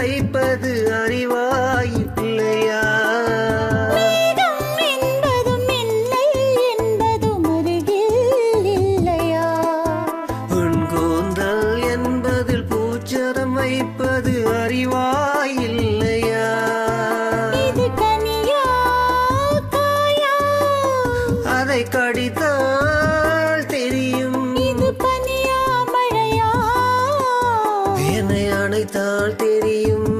வைப்பது அறிவாய் பிள்ளையா என்பதில் பூச்சரம் வைப்பது அறிவாயில்லையா? அதை கடித்தான் நாள் தெரியும்.